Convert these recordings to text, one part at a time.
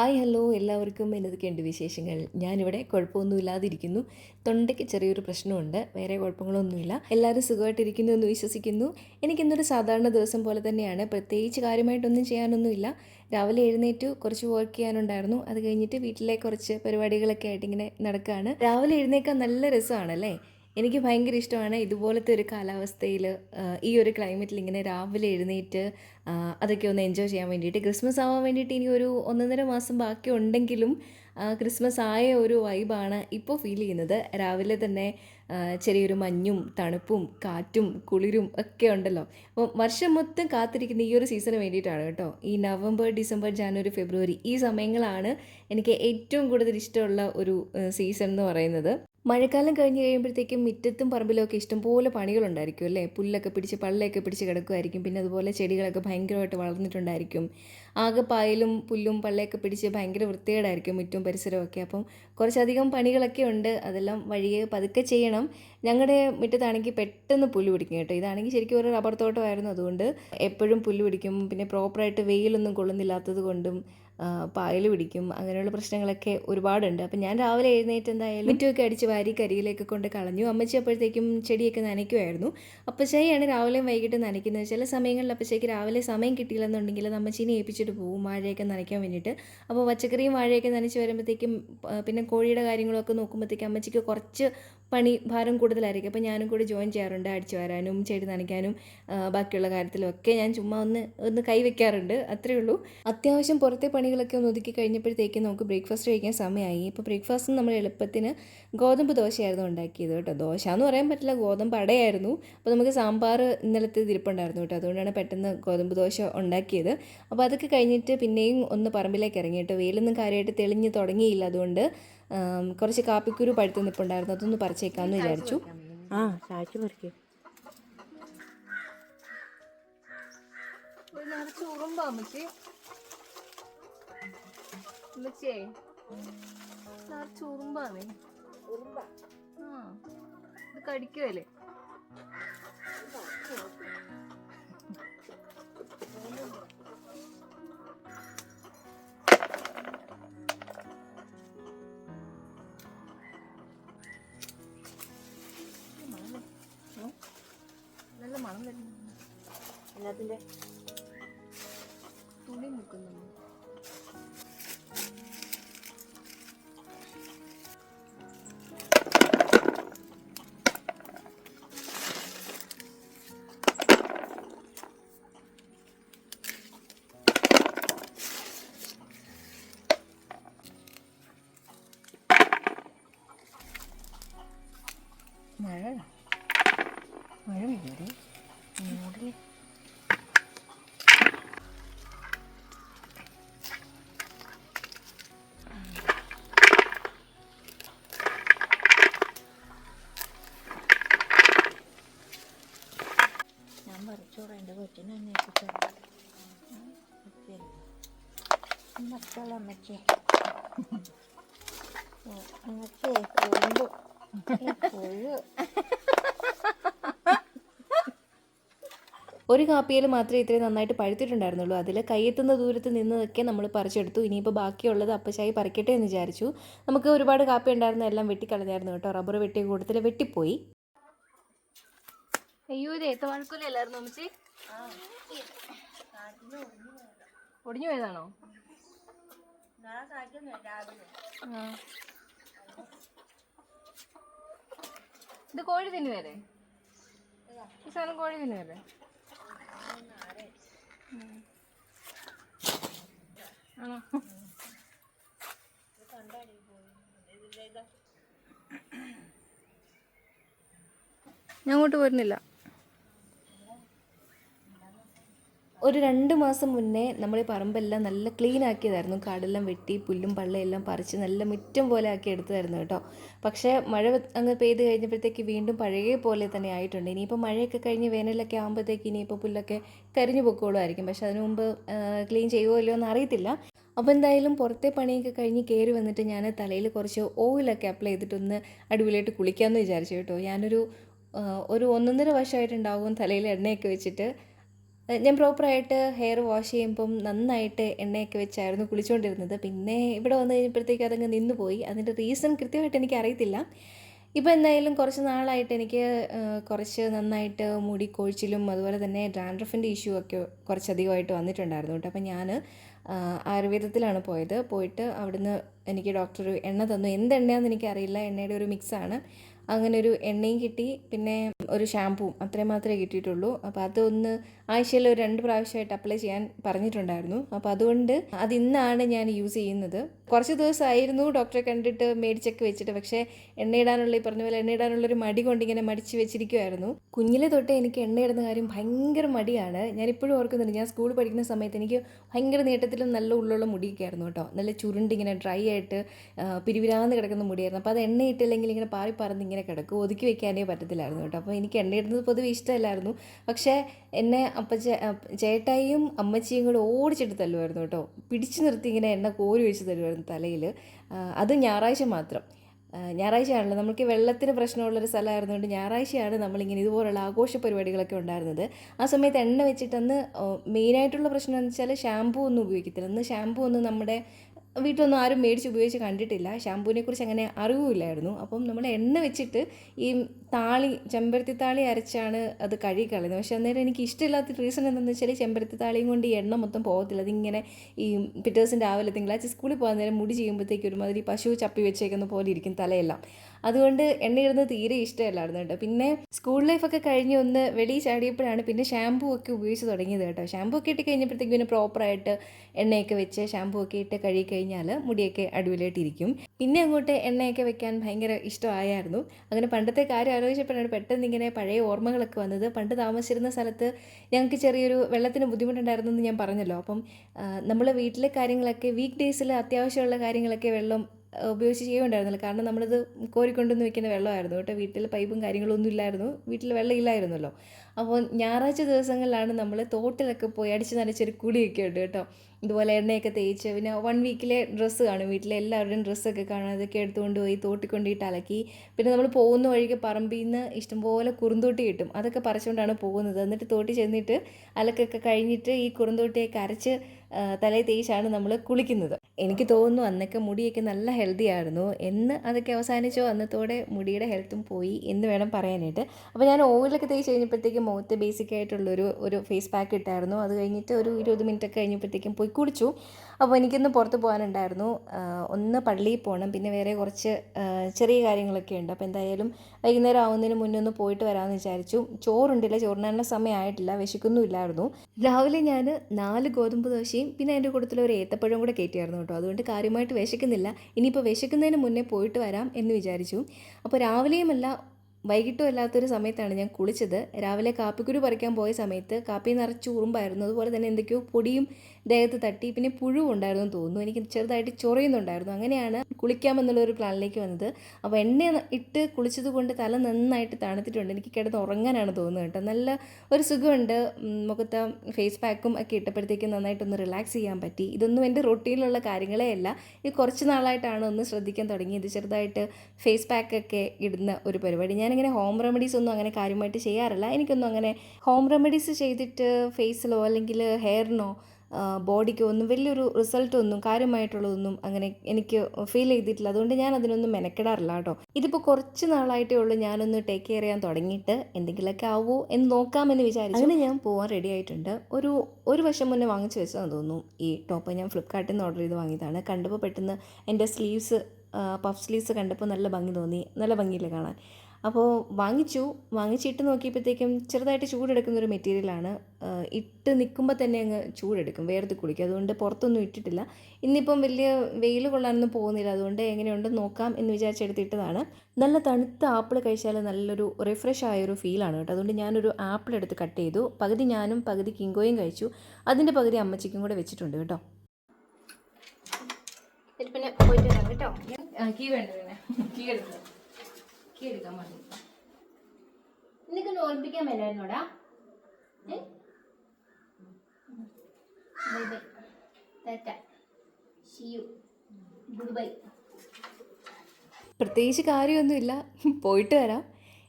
Hi hello എല്ലാവർക്കും എന്നതൊക്കെയുണ്ട് വിശേഷങ്ങൾ. ഞാനിവിടെ കുഴപ്പമൊന്നുമില്ലാതിരിക്കുന്നു. തൊണ്ടയ്ക്ക് ചെറിയൊരു പ്രശ്നമുണ്ട്. വേറെ കുഴപ്പങ്ങളൊന്നുമില്ല. എല്ലാവരും സുഖമായിട്ടിരിക്കുന്നു എന്ന് വിശ്വസിക്കുന്നു. എനിക്കിന്നൊരു സാധാരണ ദിവസം പോലെ തന്നെയാണ്. പ്രത്യേകിച്ച് കാര്യമായിട്ടൊന്നും ചെയ്യാനൊന്നുമില്ല. രാവിലെ എഴുന്നേറ്റ് കുറച്ച് വർക്ക് ചെയ്യാനുണ്ടായിരുന്നു. അത് കഴിഞ്ഞിട്ട് വീട്ടിലെ കുറച്ച് പരിപാടികളൊക്കെ ആയിട്ട് ഇങ്ങനെ നടക്കുകയാണ് രാവിലെ എഴുന്നേക്കാൻ നല്ല രസമാണല്ലേ? എനിക്ക് ഭയങ്കര ഇഷ്ടമാണ് ഇതുപോലത്തെ ഒരു കാലാവസ്ഥയിൽ ഈ ഒരു ക്ലൈമറ്റിൽ ഇങ്ങനെ രാവിലെ എഴുന്നേറ്റ് അതൊക്കെ ഒന്ന് എൻജോയ് ചെയ്യാൻ വേണ്ടിയിട്ട്. ക്രിസ്മസ് ആവാൻ വേണ്ടിയിട്ട് ഇനി ഒരു ഒന്നൊന്നര മാസം ബാക്കി ഉണ്ടെങ്കിലും ക്രിസ്മസ് ആയ ഒരു വൈബാണ് ഇപ്പോൾ ഫീൽ ചെയ്യുന്നത്. രാവിലെ തന്നെ ചെറിയൊരു മഞ്ഞും തണുപ്പും കാറ്റും കുളിരും ഒക്കെ ഉണ്ടല്ലോ. അപ്പോൾ വർഷം മൊത്തം കാത്തിരിക്കുന്ന ഈ ഒരു സീസണിന് വേണ്ടിയിട്ടാണ് കേട്ടോ. ഈ നവംബർ ഡിസംബർ ജാനുവരി ഫെബ്രുവരി ഈ സമയങ്ങളാണ് എനിക്ക് ഏറ്റവും കൂടുതൽ ഇഷ്ടമുള്ള ഒരു സീസൺ എന്ന് പറയുന്നത്. മഴക്കാലം കഴിഞ്ഞ് കഴിയുമ്പോഴത്തേക്കും മുറ്റത്തും പറമ്പിലും ഒക്കെ ഇഷ്ടംപോലെ പണികളുണ്ടായിരിക്കും അല്ലേ? പുല്ലൊക്കെ പിടിച്ച് പള്ളയൊക്കെ പിടിച്ച് കിടക്കുമായിരിക്കും പിന്നെ അതുപോലെ ചെടികളൊക്കെ ഭയങ്കരമായിട്ട് വളർന്നിട്ടുണ്ടായിരിക്കും. ആകെ പായലും പുല്ലും പള്ളയൊക്കെ പിടിച്ച് ഭയങ്കര വൃത്തികേടായിരിക്കും മുറ്റും പരിസരമൊക്കെ അപ്പം കുറച്ചധികം പണികളൊക്കെ ഉണ്ട്. അതെല്ലാം വഴിയെ പതുക്കെ ചെയ്യണം. ഞങ്ങളുടെ മുറ്റത്താണെങ്കിൽ പെട്ടെന്ന് പുല്ല് പിടിക്കും കേട്ടോ. ഇതാണെങ്കിൽ ശരിക്കും ഒരു റബ്ബർ തോട്ടമായിരുന്നു. അതുകൊണ്ട് എപ്പോഴും പുല്ല് പിടിക്കും. പിന്നെ പ്രോപ്പറായിട്ട് വെയിലൊന്നും കൊള്ളുന്നില്ലാത്തത് കൊണ്ടും പായൽ പിടിക്കും അങ്ങനെയുള്ള പ്രശ്നങ്ങളൊക്കെ ഒരുപാടുണ്ട്. അപ്പം ഞാൻ രാവിലെ എഴുന്നേറ്റ് എന്തായാലും മുറ്റുമൊക്കെ അടിച്ച് വാരി കരിയിലേക്ക് കൊണ്ട് കളഞ്ഞു. അമ്മച്ചി അപ്പോഴത്തേക്കും ചെടിയൊക്കെ നനയ്ക്കുമായിരുന്നു അപ്പച്ചായിയാണ് രാവിലെയും വൈകിട്ട് നനയ്ക്കുന്നത്. ചില സമയങ്ങളിൽ അപ്പച്ചയ്ക്ക് രാവിലെ സമയം കിട്ടിയില്ലെന്നുണ്ടെങ്കിൽ അത് അമ്മച്ചീനെ ഏൽപ്പിച്ചിട്ട് പോകും വാഴയൊക്കെ നനയ്ക്കാൻ വേണ്ടിയിട്ട്. അപ്പോൾ പച്ചക്കറിയും വാഴയൊക്കെ നനച്ച് വരുമ്പോഴത്തേക്കും പിന്നെ കോഴിയുടെ കാര്യങ്ങളൊക്കെ നോക്കുമ്പോഴത്തേക്കും അമ്മച്ചിക്ക് കുറച്ച് പണി ഭാരം കൂടുതലായിരിക്കും. അപ്പോൾ ഞാനും കൂടി ജോയിൻ ചെയ്യാറുണ്ട് അടിച്ചു വരാനും ചെടി നനയ്ക്കാനും ബാക്കിയുള്ള കാര്യത്തിലും ഒക്കെ ഞാൻ ചുമ്മാ ഒന്ന് ഒന്ന് കൈവയ്ക്കാറുണ്ട്. അത്രയേ ഉള്ളൂ. അത്യാവശ്യം പുറത്തെ പണികളൊക്കെ ഒന്ന് ഒതുക്കി കഴിഞ്ഞപ്പോഴത്തേക്കും നമുക്ക് ബ്രേക്ക്ഫാസ്റ്റ് കഴിക്കാൻ സമയമായി. ഇപ്പോൾ ബ്രേക്ക്ഫാസ്റ്റ് നമ്മൾ എളുപ്പത്തിന് ഗോതമ്പ് ദോശയായിരുന്നു ഉണ്ടാക്കിയത് കേട്ടോ. ദോശ എന്ന് പറയാൻ പറ്റില്ല ഗോതമ്പ് അടയായിരുന്നു. അപ്പോൾ നമുക്ക് സാമ്പാർ ഇന്നലത്തെ തിരിപ്പുണ്ടായിരുന്നു കേട്ടോ. അതുകൊണ്ടാണ് പെട്ടെന്ന് ഗോതമ്പ് ദോശ ഉണ്ടാക്കിയത്. അപ്പോൾ അതൊക്കെ കഴിഞ്ഞിട്ട് പിന്നെയും ഒന്ന് പറമ്പിലേക്ക് ഇറങ്ങി കേട്ടോ. വെയിലൊന്നും കാര്യമായിട്ട് തെളിഞ്ഞ് തുടങ്ങിയില്ല. അതുകൊണ്ട് കുറച്ച് കാപ്പിക്കുരു പഴുത്ത് നിപ്പുണ്ടായിരുന്നു അതൊന്ന് പറിച്ചേക്കാമെന്ന് വിചാരിച്ചു. ആ ചാച്ചു പറിക്കും. ഉറുമ്പാ അമ്മച്ചി അമ്മച്ചിയേ നിറച്ച് ഉറുമ്പാന്നേ ആ ഇത് കടിക്കുവല്ലേ? നല്ല മണം വരുന്നു. എല്ലാത്തിന്റെ അന്വേഷിച്ചു മക്കളെ അമ്മച്ചേ അമ്മച്ചേ കുറുമ്പ് പുഴു ഒരു കാപ്പിയിൽ മാത്രമേ ഇത്രയും നന്നായിട്ട് പഴുത്തിട്ടുണ്ടായിരുന്നുള്ളൂ. അതിൽ കൈയെത്തുന്ന ദൂരത്ത് നിന്നതൊക്കെ നമ്മൾ പറിച്ചെടുത്തു. ഇനിയിപ്പോൾ ബാക്കിയുള്ളത് അപ്പശായി പറിക്കട്ടെ എന്ന് വിചാരിച്ചു. നമുക്ക് ഒരുപാട് കാപ്പി ഉണ്ടായിരുന്ന എല്ലാം വെട്ടിക്കളഞ്ഞായിരുന്നു കേട്ടോ. റബ്ബർ വെട്ടിയ കൂട്ടത്തിൽ വെട്ടിപ്പോയി. അയ്യോ ഇത് ഏത്തവാഴക്കൊലല്ലായിരുന്നു അമ്മച്ചി? ഒടിഞ്ഞു പോയതാണോ. ഇത് കോഴി തിന്നുവല്ലേ? ഈ സാധനം കോഴി തിന്നു ആണോ? ഞാൻ അങ്ങോട്ട് വരുന്നില്ല. ഒരു രണ്ട് മാസം മുന്നേ നമ്മൾ ഈ പറമ്പെല്ലാം നല്ല ക്ലീൻ ആക്കിയതായിരുന്നു. കാടെല്ലാം വെട്ടി പുല്ലും പള്ളയെല്ലാം പറിച്ച് നല്ല മുറ്റം പോലെ ആക്കി എടുത്തതായിരുന്നു കേട്ടോ. പക്ഷേ മഴ അങ്ങ് പെയ്ത് കഴിഞ്ഞപ്പോഴത്തേക്ക് വീണ്ടും പഴയ പോലെ തന്നെ ആയിട്ടുണ്ട്. ഇനിയിപ്പോൾ മഴയൊക്കെ കഴിഞ്ഞ് വേനലൊക്കെ ആകുമ്പോഴത്തേക്ക് ഇനിയിപ്പോൾ പുല്ലൊക്കെ കരിഞ്ഞു പൊക്കോളുമായിരിക്കും. പക്ഷെ അതിനു മുമ്പ് ക്ലീൻ ചെയ്യുമോ ഇല്ലയോ എന്ന് അറിയത്തില്ല. അപ്പോൾ എന്തായാലും പുറത്തെ പണിയൊക്കെ കഴിഞ്ഞ് കയറി വന്നിട്ട് ഞാൻ തലയിൽ കുറച്ച് ഓയിലൊക്കെ അപ്ലൈ ചെയ്തിട്ടൊന്ന് അടിപൊളിയായിട്ട് കുളിക്കാമെന്ന് വിചാരിച്ചു കേട്ടോ. ഞാനൊരു ഒരു ഒന്നൊന്നര വർഷമായിട്ടുണ്ടാവും തലയിൽ എണ്ണയൊക്കെ വെച്ചിട്ട്. ഞാൻ പ്രോപ്പറായിട്ട് ഹെയർ വാഷ് ചെയ്യുമ്പം നന്നായിട്ട് എണ്ണയൊക്കെ വെച്ചായിരുന്നു കുളിച്ചുകൊണ്ടിരുന്നത് പിന്നെ ഇവിടെ വന്നു കഴിഞ്ഞപ്പോഴത്തേക്ക് അതങ്ങ് നിന്നു പോയി അതിന്റെ റീസൺ കൃത്യമായിട്ട് എനിക്ക് അറിയത്തില്ല ഇപ്പോൾ എന്തായാലും കുറച്ച് നാളായിട്ട് എനിക്ക് കുറച്ച് നന്നായിട്ട് മുടി കൊഴിച്ചിലും അതുപോലെ തന്നെ ഡാൻഡ്രഫിന്റെ ഇഷ്യൂ ഒക്കെ കുറച്ചധികമായിട്ട് വന്നിട്ടുണ്ടായിരുന്നു കേട്ടോ. അപ്പോൾ ഞാൻ ആയുർവേദത്തിലാണ് പോയത്. പോയിട്ട് അവിടുന്ന് എനിക്ക് ഡോക്ടർ എണ്ണ തന്നു. എന്ത് എണ്ണയാണെന്ന് എനിക്കറിയില്ല. എണ്ണയുടെ ഒരു മിക്സാണ് അങ്ങനെ ഒരു എണ്ണയും കിട്ടി. പിന്നെ ഒരു ഷാമ്പൂവും അത്രയും മാത്രമേ കിട്ടിയിട്ടുള്ളൂ. അപ്പോൾ അതൊന്ന് ആഴ്ചയിൽ ഒരു രണ്ട് പ്രാവശ്യമായിട്ട് അപ്ലൈ ചെയ്യാൻ പറഞ്ഞിട്ടുണ്ടായിരുന്നു. അപ്പോൾ അതുകൊണ്ട് അത് ഇന്നാണ് ഞാൻ യൂസ് ചെയ്യുന്നത്. കുറച്ച് ദിവസമായിരുന്നു ഡോക്ടറെ കണ്ടിട്ട് മേടിച്ചൊക്കെ വെച്ചിട്ട്. പക്ഷേ എണ്ണയിടാനുള്ള ഈ പറഞ്ഞ പോലെ എണ്ണയിടാനുള്ളൊരു മടി കൊണ്ട് ഇങ്ങനെ മടിച്ച് വെച്ചിരിക്കുമായിരുന്നു കുഞ്ഞിലെ തൊട്ടേ എനിക്ക് എണ്ണയിടുന്ന കാര്യം ഭയങ്കര മടിയാണ്. ഞാനിപ്പോഴും ഓർക്കുന്നുണ്ട്. ഞാൻ സ്കൂളിൽ പഠിക്കുന്ന സമയത്ത് എനിക്ക് ഭയങ്കര നീട്ടത്തിലും നല്ല ഉള്ളുള്ള മുടിയൊക്കെ ആയിരുന്നു കേട്ടോ. നല്ല ചുരുണ്ട് ഇങ്ങനെ ഡ്രൈ ആയിട്ട് പിരിവിരാന്ന് കിടക്കുന്ന മുടിയായിരുന്നു. അപ്പോൾ അത് എണ്ണയിട്ടില്ലെങ്കിൽ ഇങ്ങനെ പാറി പറന്ന് ഇങ്ങനെ കിടക്കും. ഒതുക്കി വെക്കാനേ പറ്റത്തില്ലായിരുന്നു കേട്ടോ. അപ്പോൾ എനിക്ക് എണ്ണയിടുന്നത് പൊതുവെ ഇഷ്ടമല്ലായിരുന്നു. പക്ഷേ എന്നെ അപ്പ- ചേട്ടായിയും അമ്മച്ചിയും കൂടെ ഓടിച്ചിട്ട് തല്ലുമായിരുന്നു കേട്ടോ. പിടിച്ചു നിർത്തി ഇങ്ങനെ എണ്ണ കോരി ഒഴിച്ച് തരുമായിരുന്നു തലയിൽ അത് ഞായറാഴ്ച മാത്രം. ഞായറാഴ്ചയാണല്ലോ. നമുക്ക് വെള്ളത്തിന് പ്രശ്നമുള്ളൊരു സ്ഥലമായിരുന്നുകൊണ്ട് ഞായറാഴ്ചയാണ് നമ്മളിങ്ങനെ ഇതുപോലുള്ള ആഘോഷ പരിപാടികളൊക്കെ ഉണ്ടായിരുന്നത്. ആ സമയത്ത് എണ്ണ വെച്ചിട്ടന്ന് മെയിനായിട്ടുള്ള പ്രശ്നം എന്ന് വെച്ചാൽ ഷാമ്പൂ ഒന്നും ഉപയോഗിക്കത്തില്ല. അന്ന് ഷാമ്പൂ ഒന്നും നമ്മുടെ വീട്ടിലൊന്നും ആരും മേടിച്ച് ഉപയോഗിച്ച് കണ്ടിട്ടില്ല. ഷാമ്പൂവിനെ കുറിച്ച് അങ്ങനെ അറിവുമില്ലായിരുന്നു. അപ്പം നമ്മൾ എണ്ണ വെച്ചിട്ട് ഈ താളി ചെമ്പരത്തി താളി അരച്ചാണ് അത് കഴുകി കളയുന്നത് പക്ഷെ അന്നേരം എനിക്ക് ഇഷ്ടമില്ലാത്ത റീസൺ എന്താണെന്ന് വെച്ചാൽ ചെമ്പരത്തി താളിയും കൊണ്ട് ഈ എണ്ണ മൊത്തം പോകത്തില്ല. അതിങ്ങനെ ഈ പിറ്റേഴ്സിന്റെ രാവിലെ തിങ്കളാഴ്ച സ്കൂളിൽ പോകാൻ നേരം മുടി ചെയ്യുമ്പോഴത്തേക്ക് ഒരുമാതിരി പശു ചപ്പി വെച്ചേക്കുന്ന പോലെ ഇരിക്കും തലയെല്ലാം. അതുകൊണ്ട് എണ്ണയിടുന്നത് തീരെ ഇഷ്ടമല്ലായിരുന്നു കേട്ടോ. പിന്നെ സ്കൂൾ ലൈഫൊക്കെ കഴിഞ്ഞ് ഒന്ന് വെളിയിൽ ചാടിയപ്പോഴാണ് പിന്നെ ഷാമ്പൂ ഒക്കെ ഉപയോഗിച്ച് തുടങ്ങിയത് കേട്ടോ. ഷാമ്പൂ ഒക്കെ ഇട്ട് കഴിഞ്ഞപ്പോഴത്തേക്ക് പിന്നെ പ്രോപ്പറായിട്ട് എണ്ണയൊക്കെ വെച്ച് ഷാമ്പൂ ഒക്കെ ഇട്ട് കഴുകി കഴിഞ്ഞാൽ മുടിയൊക്കെ അടിപൊളിയായിട്ടിരിക്കും പിന്നെ അങ്ങോട്ട് എണ്ണയൊക്കെ വെക്കാൻ ഭയങ്കര ഇഷ്ടമായിരുന്നു അങ്ങനെ പണ്ടത്തെ കാര്യം ആലോചിച്ചപ്പോഴാണ് പെട്ടെന്ന് ഇങ്ങനെ പഴയ ഓർമ്മകളൊക്കെ വന്നത്. പണ്ട് താമസിച്ചിരുന്ന സ്ഥലത്ത് ഞങ്ങൾക്ക് ചെറിയൊരു വെള്ളത്തിന് ബുദ്ധിമുട്ടുണ്ടായിരുന്നു എന്ന് ഞാൻ പറഞ്ഞല്ലോ. അപ്പം നമ്മൾ വീട്ടിലെ കാര്യങ്ങളൊക്കെ വീക്ക് ഡേയ്സിൽ അത്യാവശ്യമുള്ള കാര്യങ്ങളൊക്കെ വെള്ളം ഉപയോഗിച്ച് ചെയ്യുന്നുണ്ടായിരുന്നില്ല കാരണം നമ്മളിത് കോരിക്കൊണ്ടുവന്ന് വെക്കുന്ന വെള്ളമായിരുന്നു കേട്ടോ. വീട്ടിൽ പൈപ്പും കാര്യങ്ങളൊന്നും ഇല്ലായിരുന്നു. വീട്ടിൽ വെള്ളം ഇല്ലായിരുന്നല്ലോ. അപ്പോൾ ഞായറാഴ്ച ദിവസങ്ങളിലാണ് നമ്മൾ തോട്ടിലൊക്കെ പോയി അടിച്ച് നനച്ചൊരു കുളിയൊക്കെ ഉണ്ട് കേട്ടോ. ഇതുപോലെ എണ്ണയൊക്കെ തേച്ച് പിന്നെ വൺ വീക്കിലെ ഡ്രസ്സ് കാണും. വീട്ടിലെ എല്ലാവരുടെയും ഡ്രസ്സൊക്കെ കാണും. അതൊക്കെ എടുത്തുകൊണ്ട് പോയി തോട്ടിക്കൊണ്ടിട്ട് അലക്കി. പിന്നെ നമ്മൾ പോകുന്ന വഴിക്ക് പറമ്പിൽ നിന്ന് ഇഷ്ടംപോലെ കുറുന്തോട്ടി കിട്ടും. അതൊക്കെ പറിച്ചുകൊണ്ടാണ് പോകുന്നത്. എന്നിട്ട് തോട്ടി ചെന്നിട്ട് അലക്കൊക്കെ കഴിഞ്ഞിട്ട് ഈ കുറുന്തോട്ടിയൊക്കെ അരച്ച് തലയിൽ തേച്ചാണ് നമ്മൾ കുളിക്കുന്നത്. എനിക്ക് തോന്നുന്നു അന്നൊക്കെ മുടിയൊക്കെ നല്ല ഹെൽത്തി ആയിരുന്നു. എന്ന് അതൊക്കെ അവസാനിച്ചോ? അന്നത്തോടെ മുടിയുടെ ഹെൽത്തും പോയി എന്ന് വേണം പറയാനായിട്ട്. അപ്പോൾ ഞാൻ ഓയിലൊക്കെ തേച്ച് കഴിഞ്ഞപ്പോഴത്തേക്കും മുഖത്ത് ബേസിക് ആയിട്ടുള്ളൊരു ഒരു ഫേസ് പാക്ക് ഇട്ടായിരുന്നു. അത് കഴിഞ്ഞിട്ട് ഒരു ഇരുപത് മിനിറ്റ് ഒക്കെ കഴിഞ്ഞപ്പോഴത്തേക്കും പോയി കുളിച്ചു. അപ്പോൾ എനിക്കിന്ന് പുറത്ത് പോകാനുണ്ടായിരുന്നു. ഒന്ന് പള്ളിയിൽ പോകണം പിന്നെ വേറെ കുറച്ച് ചെറിയ കാര്യങ്ങളൊക്കെ ഉണ്ട്. അപ്പോൾ എന്തായാലും വൈകുന്നേരം ആവുന്നതിന് മുന്നേ ഒന്ന് പോയിട്ട് വരാമെന്ന് വിചാരിച്ചു. ചോറുണ്ടില്ല. ചോറിനുള്ള സമയമായിട്ടില്ല വിശക്കുന്നുമില്ലായിരുന്നു രാവിലെ ഞാൻ നാല് ഗോതമ്പ് ദോശയും പിന്നെ അതിന്റെ കൂട്ടത്തിൽ ഒരു ഏത്തപ്പഴം കൂടെ കയറ്റിയായിരുന്നു കേട്ടോ. അതുകൊണ്ട് കാര്യമായിട്ട് വിശക്കുന്നില്ല. ഇനിയിപ്പോൾ വിശക്കുന്നതിന് മുന്നേ പോയിട്ട് വരാം എന്ന് വിചാരിച്ചു. അപ്പോൾ രാവിലെയുമല്ല വൈകിട്ടും അല്ലാത്തൊരു സമയത്താണ് ഞാൻ കുളിച്ചത്. രാവിലെ കാപ്പിക്കുരു പറിക്കാൻ പോയ സമയത്ത് കാപ്പി നിറച്ച് ഉറുമ്പായിരുന്നു. അതുപോലെ തന്നെ എന്തൊക്കെയോ പൊടിയും ദേഹത്ത് തട്ടി പിന്നെ പുഴുവുണ്ടായിരുന്നു എന്ന് തോന്നുന്നു. എനിക്ക് ചെറുതായിട്ട് ചൊറിയുന്നുണ്ടായിരുന്നു. അങ്ങനെയാണ് കുളിക്കാമെന്നുള്ള ഒരു പ്ലാനിലേക്ക് വന്നത്. അപ്പോൾ എണ്ണ ഇട്ട് കുളിച്ചത് കൊണ്ട് തല നന്നായിട്ട് തണുത്തിട്ടുണ്ട്. എനിക്ക് കിടന്ന് ഉറങ്ങാനാണ് തോന്നുന്നത് കേട്ടോ. നല്ല ഒരു സുഖമുണ്ട്. മുഖത്ത് ഫേസ് പാക്കും ഒക്കെ ഇട്ടപ്പോഴത്തേക്കും നന്നായിട്ടൊന്ന് റിലാക്സ് ചെയ്യാൻ പറ്റി. ഇതൊന്നും എന്റെ റൊട്ടീനിലുള്ള കാര്യങ്ങളേ അല്ല. ഇത് കുറച്ച് നാളായിട്ടാണ് ഒന്ന് ശ്രദ്ധിക്കാൻ തുടങ്ങിയത്. ചെറുതായിട്ട് ഫേസ് പാക്കൊക്കെ ഇടുന്ന ഒരു പരിപാടി. ഞാനിങ്ങനെ ഹോം റെമഡീസ് ഒന്നും അങ്ങനെ കാര്യമായിട്ട് ചെയ്യാറില്ല. എനിക്കൊന്നും അങ്ങനെ ഹോം റെമഡീസ് ചെയ്തിട്ട് ഫേസിലോ അല്ലെങ്കിൽ ഹെയറിനോ ബോഡിക്കോ ഒന്നും വലിയൊരു റിസൾട്ടൊന്നും കാര്യമായിട്ടുള്ളതൊന്നും അങ്ങനെ എനിക്ക് ഫീൽ ചെയ്തിട്ടില്ല. അതുകൊണ്ട് ഞാൻ അതിനൊന്നും മെനക്കെടാറില്ല കേട്ടോ. ഇതിപ്പോൾ കുറച്ച് നാളായിട്ടേ ഉള്ളൂ ഞാനൊന്ന് ടേക്ക് കെയർ ചെയ്യാൻ തുടങ്ങിയിട്ട് എന്തെങ്കിലുമൊക്കെ ആവുമോ എന്ന് നോക്കാമെന്ന് വിചാരിച്ചു. അങ്ങനെ ഞാൻ പോകാൻ റെഡി ആയിട്ടുണ്ട്. ഒരു ഒരു വർഷം മുന്നേ വാങ്ങിച്ചു വെച്ചതെന്ന് തോന്നുന്നു. ഈ ടോപ്പ് ഞാൻ ഫ്ലിപ്കാർട്ടിൽ നിന്ന് ഓർഡർ ചെയ്ത് വാങ്ങിയതാണ്. കണ്ടപ്പോൾ പെട്ടെന്ന് എന്റെ സ്ലീവ്സ് പഫ് സ്ലീവ്സ് കണ്ടപ്പോൾ നല്ല ഭംഗി തോന്നി. നല്ല ഭംഗിയില്ല കാണാൻ? അപ്പോൾ വാങ്ങിച്ചു. വാങ്ങിച്ചിട്ട് നോക്കിയപ്പോഴത്തേക്കും ചെറുതായിട്ട് ചൂടെടുക്കുന്ന ഒരു മെറ്റീരിയലാണ് ഇട്ട് നിൽക്കുമ്പോൾ തന്നെ അങ്ങ് ചൂടെടുക്കും. വേർത്ത് കുളിക്കും. അതുകൊണ്ട് പുറത്തൊന്നും ഇട്ടിട്ടില്ല. ഇന്നിപ്പം വലിയ വെയിൽ കൊള്ളാനൊന്നും പോകുന്നില്ല. അതുകൊണ്ട് എങ്ങനെയുണ്ടെന്ന് നോക്കാം എന്ന് വിചാരിച്ചെടുത്തിട്ടതാണ് നല്ല തണുത്ത ആപ്പിൾ കഴിച്ചാൽ നല്ലൊരു റിഫ്രഷ് ആയൊരു ഫീലാണ് കേട്ടോ. അതുകൊണ്ട് ഞാനൊരു ആപ്പിൾ എടുത്ത് കട്ട് ചെയ്തു. പകുതി ഞാനും പകുതി കിങ്കോയും കഴിച്ചു. അതിന്റെ പകുതി അമ്മച്ചിക്കും കൂടെ വെച്ചിട്ടുണ്ട് കേട്ടോ. പിന്നെ പോയിട്ട് വരാം കേട്ടോ. കീ വേണ്ട പിന്നെ. കീ എടുക്കാം കീ എടുക്കാൻ മതി നിനക്ക് ഓർപ്പിക്കാൻ മേലായിരുന്നോടാ? ബൈ ടാറ്റ. ഗുഡ് ബൈ പ്രത്യേകിച്ച് കാര്യമൊന്നുമില്ല. പോയിട്ട് വരാം.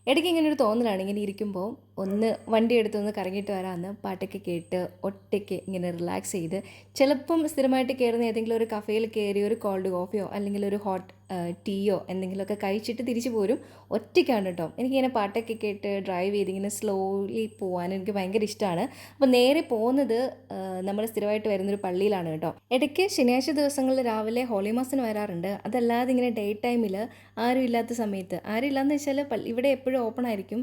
ഇടയ്ക്ക് ഇങ്ങനെ ഒരു തോന്നലാണ്. ഇങ്ങനെ ഇരിക്കുമ്പോൾ ഒന്ന് വണ്ടി എടുത്ത് ഒന്ന് കറങ്ങിയിട്ട് വരാമെന്ന് പാട്ടൊക്കെ കേട്ട് ഒറ്റയ്ക്ക് ഇങ്ങനെ റിലാക്സ് ചെയ്ത് ചിലപ്പം സ്ഥിരമായിട്ട് കയറുന്ന ഏതെങ്കിലും ഒരു കഫേയിൽ കയറി ഒരു കോൾഡ് കോഫിയോ അല്ലെങ്കിൽ ഒരു ഹോട്ട് ടീയോ എന്തെങ്കിലുമൊക്കെ കഴിച്ചിട്ട് തിരിച്ചു പോരും. ഒറ്റയ്ക്കാണ് കേട്ടോ. എനിക്കിങ്ങനെ പാട്ടൊക്കെ കേട്ട് ഡ്രൈവ് ചെയ്ത് ഇങ്ങനെ സ്ലോലി പോകാൻ എനിക്ക് ഭയങ്കര ഇഷ്ടമാണ് അപ്പോൾ നേരെ പോകുന്നത് നമ്മൾ സ്ഥിരമായിട്ട് വരുന്നൊരു പള്ളിയിലാണ് കേട്ടോ. ഇടയ്ക്ക് ശനിയാഴ്ച ദിവസങ്ങളിൽ രാവിലെ ഹോളി മാസിന് വരാറുണ്ട്. അതല്ലാതെ ഇങ്ങനെ ഡേ ടൈമിൽ ആരും ഇല്ലാത്ത സമയത്ത്. ആരും ഇല്ലാന്ന് വെച്ചാൽ ഇവിടെ എപ്പോഴും ഓപ്പൺ ആയിരിക്കും.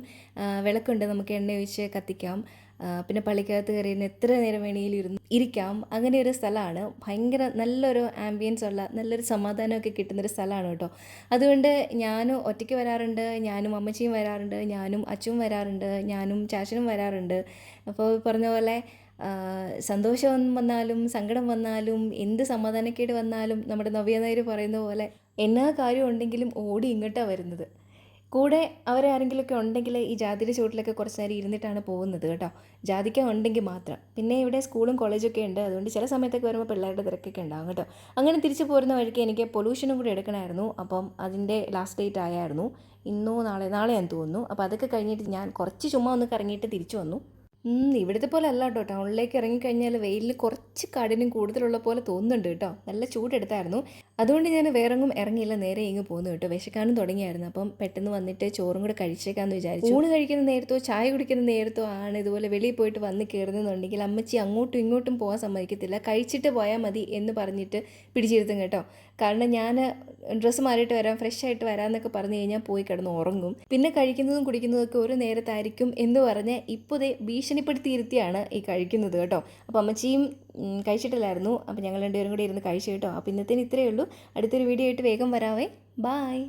വിളക്കുണ്ട്. നമുക്ക് എണ്ണ ഒഴിച്ച് കത്തിക്കാം. പിന്നെ പള്ളിക്കകത്ത് കയറിയിരുന്ന് എത്ര നേരം വേണമെങ്കിലും ഇരുന്ന് ഇരിക്കാം. അങ്ങനെ ഒരു സ്ഥലമാണ്. ഭയങ്കര നല്ലൊരു ആംബിയൻസ് ഉള്ള നല്ലൊരു സമാധാനമൊക്കെ കിട്ടുന്നൊരു സ്ഥലമാണ് കേട്ടോ. അതുകൊണ്ട് ഞാനും ഒറ്റയ്ക്ക് വരാറുണ്ട് ഞാനും അമ്മച്ചിയും വരാറുണ്ട് ഞാനും അച്ഛനും വരാറുണ്ട് ഞാനും ചാച്ചനും വരാറുണ്ട്. അപ്പോൾ പറഞ്ഞ പോലെ സന്തോഷം വന്നാലും സങ്കടം വന്നാലും എന്ത് സമാധാനക്കേട് വന്നാലും നമ്മുടെ നവ്യ നായർ പറയുന്ന പോലെ എന്നാ കാര്യം ഉണ്ടെങ്കിലും ഓടി ഇങ്ങോട്ടാണ് വരുന്നത്. കൂടെ അവരെ ആരെങ്കിലുമൊക്കെ ഉണ്ടെങ്കിൽ ഈ ജാതിയുടെ ചുവട്ടിലൊക്കെ കുറച്ച് നേരം ഇരുന്നിട്ടാണ് പോകുന്നത് കേട്ടോ. ജാതിക്ക ഉണ്ടെങ്കിൽ മാത്രം. പിന്നെ ഇവിടെ സ്കൂളും കോളേജൊക്കെ ഉണ്ട്. അതുകൊണ്ട് ചില സമയത്തൊക്കെ വരുമ്പോൾ പിള്ളേരുടെ തിരക്കൊക്കെ ഉണ്ടാകും കേട്ടോ. അങ്ങനെ തിരിച്ചു പോരുന്ന വഴിക്ക് എനിക്ക് പൊല്യൂഷനും കൂടി എടുക്കണമായിരുന്നു. അപ്പം അതിന്റെ ലാസ്റ്റ് ഡേറ്റ് ആയായിരുന്നു. ഇന്നോ നാളെ നാളെ ഞാൻ തോന്നുന്നു. അപ്പോൾ അതൊക്കെ കഴിഞ്ഞിട്ട് ഞാൻ കുറച്ച് ചുമ്മാ ഒന്ന് കറങ്ങിയിട്ട് തിരിച്ചു വന്നു. ഇവിടുത്തെ പോലെ അല്ല കേട്ടോ. ടൗണിലേക്ക് ഇറങ്ങിക്കഴിഞ്ഞാൽ വെയിലിൽ കുറച്ച് കാടിനും കൂടുതലുള്ള പോലെ തോന്നുന്നുണ്ട് കേട്ടോ. നല്ല ചൂടെടുത്തായിരുന്നു. അതുകൊണ്ട് ഞാൻ വേറെങ്ങും ഇറങ്ങിയില്ല നേരെ ഇങ്ങ് പോന്നു കേട്ടോ. വിശക്കാനും തുടങ്ങിയായിരുന്നു. അപ്പം പെട്ടെന്ന് വന്നിട്ട് ചോറും കൂടെ കഴിച്ചേക്കാന്ന് വിചാരിച്ചു. ഊണ് കഴിക്കുന്ന നേരത്തോ ചായ കുടിക്കുന്ന നേരത്തോ ആണ് ഇതുപോലെ വെളിയിൽ പോയിട്ട് വന്ന് കയറുന്നുണ്ടെങ്കിൽ അമ്മച്ചി അങ്ങോട്ടും ഇങ്ങോട്ടും പോകാൻ സമ്മതിക്കത്തില്ല. കഴിച്ചിട്ട് പോയാൽ മതി എന്ന് പറഞ്ഞിട്ട് പിടിച്ചിരുത്തും കേട്ടോ. കാരണം ഞാൻ ഡ്രസ്സ് മാറിയിട്ട് വരാം ഫ്രഷ് ആയിട്ട് വരാമെന്നൊക്കെ പറഞ്ഞു കഴിഞ്ഞാൽ പോയി കിടന്ന് ഉറങ്ങും. പിന്നെ കഴിക്കുന്നതും കുടിക്കുന്നതും ഒക്കെ ഒരു നേരത്തായിരിക്കും എന്ന് പറഞ്ഞ് ഇപ്പോൾ ദേ ഭീഷണിപ്പെടുത്തിയിരുത്തിയാണ് ഈ കഴിക്കുന്നത് കേട്ടോ. അപ്പോൾ അമ്മച്ചിയും കഴിച്ചിട്ടില്ലായിരുന്നു. അപ്പോൾ ഞങ്ങൾ രണ്ടുപേരും കൂടി ഇരുന്ന് കഴിച്ചു കേട്ടോ. അപ്പോൾ ഇന്നത്തേന് ഇത്രയേ ഉള്ളൂ. അടുത്തൊരു വീഡിയോ ആയിട്ട് വേഗം വരാവേ. ബായ്